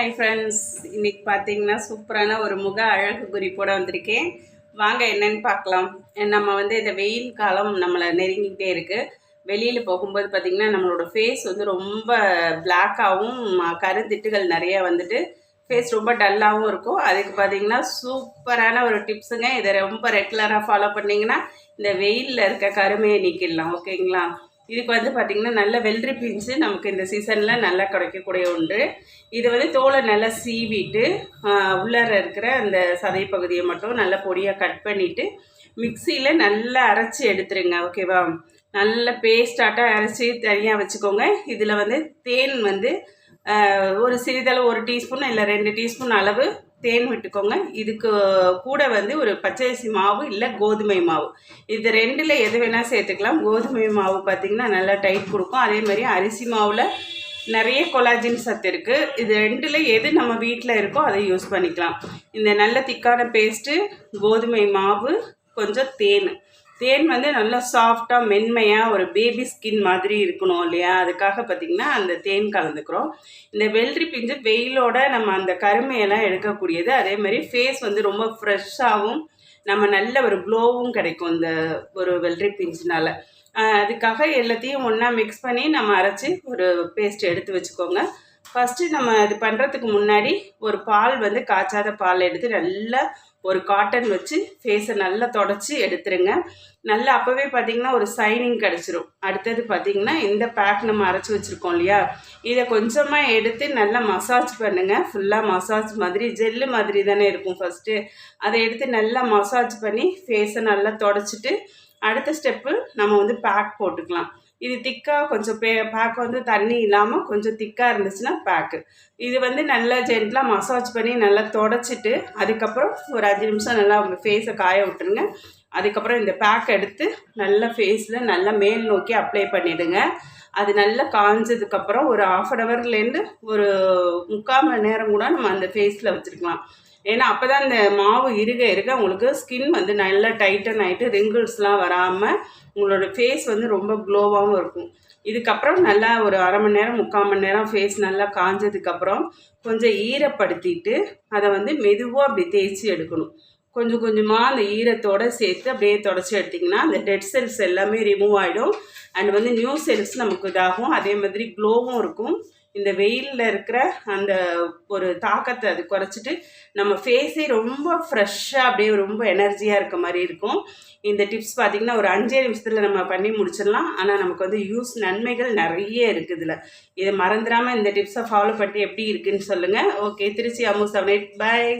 Hi friends இன்னைக்கு பார்த்தீங்கன்னா சூப்பரான ஒரு முக அழகு குறிப்போடு வந்திருக்கேன். வாங்க என்னன்னு பார்க்கலாம். நம்ம வந்து இந்த வெயில் காலம் நம்மளை நெருங்கிக்கிட்டே இருக்குது வெளியில் போகும்போது பார்த்திங்கன்னா நம்மளோட ஃபேஸ் வந்து ரொம்ப பிளாக்காகவும் கருந்திட்டுகள் நிறைய வந்துட்டு ஃபேஸ் ரொம்ப டல்லாகவும் இருக்கும். அதுக்கு பார்த்தீங்கன்னா சூப்பரான ஒரு டிப்ஸுங்க இதை ரொம்ப ரெகுலராக ஃபாலோ பண்ணிங்கன்னா இந்த வெயிலில் இருக்க கருமையை நீக்கிடலாம். ஓகேங்களா இதுக்கு வந்து பார்த்திங்கன்னா நல்ல வெள்ளரி பிஞ்சு நமக்கு இந்த சீசனில் நல்லா கிடைக்கக்கூடிய ஒன்று. இது வந்து தோலை நல்லா சீவிட்டு உள்ளார இருக்கிற அந்த சதை பகுதியை மட்டும் நல்லா பொடியாக கட் பண்ணிவிட்டு மிக்சியில் நல்லா அரைச்சி எடுத்துருங்க ஓகேவா? நல்ல பேஸ்டாட்டாக அரைச்சி தனியாக வச்சுக்கோங்க. இதில் வந்து தேன் வந்து ஒரு சிறிதளவு ஒரு டீஸ்பூன் இல்லை ரெண்டு டீஸ்பூன் அளவு தேன் விட்டுக்கோங்க. இதுக்கு கூட வந்து ஒரு பச்சரிசி மாவு இல்லை கோதுமை மாவு. இது ரெண்டில் எது வேணால் சேர்த்துக்கலாம். கோதுமை மாவு பார்த்திங்கன்னா நல்லா டைட் கொடுக்கும். அதே மாதிரி அரிசி மாவில் நிறைய கொலாஜின் சத்து இருக்குது இது ரெண்டில் எது நம்ம வீட்டில் இருக்கோ அதை யூஸ் பண்ணிக்கலாம். இந்த நல்ல திக்கான பேஸ்ட்டு கோதுமை மாவு கொஞ்சம் தேன். தேன் வந்து நல்லா சாஃப்டாக மென்மையாக ஒரு பேபி ஸ்கின் மாதிரி இருக்கணும் இல்லையா? அதுக்காக பார்த்திங்கன்னா அந்த தேன் கலந்துக்கிறோம். இந்த வெள்ளரி பிஞ்சு வெயிலோட நம்ம அந்த கருமையெல்லாம் எடுக்கக்கூடியது. அதே மாதிரி ஃபேஸ் வந்து ரொம்ப ஃப்ரெஷ்ஷாகவும் நம்ம நல்ல ஒரு க்ளோவும் கிடைக்கும் இந்த ஒரு வெள்ளரி பிஞ்சுனால. அதுக்காக எல்லாத்தையும் ஒன்றா மிக்ஸ் பண்ணி நம்ம அரைச்சி ஒரு பேஸ்ட் எடுத்து வச்சுக்கோங்க. ஃபஸ்ட்டு நம்ம இது பண்ணுறதுக்கு முன்னாடி ஒரு பால் வந்து காய்ச்சாத பால் எடுத்து நல்லா ஒரு காட்டன் வச்சு ஃபேஸை நல்லா தொடச்சி எடுத்துருங்க. நல்லா அப்போவே பார்த்தீங்கன்னா ஒரு சைனிங் கிடச்சிரும். அடுத்தது பார்த்தீங்கன்னா இந்த பேக் நம்ம அரைச்சி வச்சுருக்கோம் இல்லையா? இதை கொஞ்சமாக எடுத்து நல்லா மசாஜ் பண்ணுங்கள் ஃபுல்லாக மசாஜ் மாதிரி ஜெல்லு மாதிரி தானே இருக்கும் ஃபஸ்ட்டு அதை எடுத்து நல்லா மசாஜ் பண்ணி ஃபேஸை நல்லா தொடச்சிட்டு அடுத்த ஸ்டெப்பு நம்ம வந்து பேக் போட்டுக்கலாம். இது திக்காக கொஞ்சம் பே பேக் வந்து தண்ணி இல்லாமல் கொஞ்சம் திக்காக இருந்துச்சுன்னா பேக்கு இது வந்து நல்லா ஜென்டலாக மசாஜ் பண்ணி நல்லா தொடச்சிட்டு அதுக்கப்புறம் ஒரு அஞ்சு நிமிஷம் நல்லா உங்கள் ஃபேஸை காய விட்டுருங்க. அதுக்கப்புறம் இந்த பேக் எடுத்து நல்லா ஃபேஸில் நல்லா மேல் நோக்கி அப்ளை பண்ணிவிடுங்க அது நல்லா காஞ்சதுக்கப்புறம் ஒரு ஆஃப் அன் ஹவர்லேருந்து ஒரு முக்கால் மணி நேரம் கூட நம்ம அந்த ஃபேஸில் வச்சுருக்கலாம். ஏன்னா அப்போ தான் இந்த மாவு இருக இருக உங்களுக்கு ஸ்கின் வந்து நல்லா டைட்டன் ஆகிட்டு ரிங்கிள்ஸ்லாம் வராமல் உங்களோட ஃபேஸ் வந்து ரொம்ப க்ளோவாகவும் இருக்கும். இதுக்கப்புறம் நல்லா ஒரு அரை மணி நேரம் முக்கால் மணி நேரம் ஃபேஸ் நல்லா காஞ்சதுக்கப்புறம் கொஞ்சம் ஈரப்படுத்திட்டு அதை வந்து மெதுவாக அப்படி தேய்ச்சி எடுக்கணும். கொஞ்சம் கொஞ்சமாக அந்த ஈரத்தோடு சேர்த்து அப்படியே தொடச்சி எடுத்திங்கன்னா அந்த டெட் செல்ஸ் எல்லாமே ரிமூவ் ஆகிடும் அண்ட் வந்து நியூ செல்ஸ் நமக்கு இதாகும். அதே மாதிரி க்ளோவும் இருக்கும். இந்த வெயிலில் இருக்கிற அந்த ஒரு தாக்கத்தை அது குறைச்சிட்டு நம்ம ஃபேஸே ரொம்ப ஃப்ரெஷ்ஷாக அப்படியே ரொம்ப எனர்ஜியாக இருக்க மாதிரி இருக்கும். இந்த டிப்ஸ் பார்த்திங்கன்னா ஒரு அஞ்சே நிமிஷத்தில் நம்ம பண்ணி முடிச்சிடலாம். ஆனால் நமக்கு வந்து யூஸ் நன்மைகள் நிறைய இருக்குது இதில். இதை மறந்துடாமல் இந்த டிப்ஸை ஃபாலோ பண்ணி எப்படி இருக்குதுன்னு சொல்லுங்கள் okay Trichy Ammu seven eight bye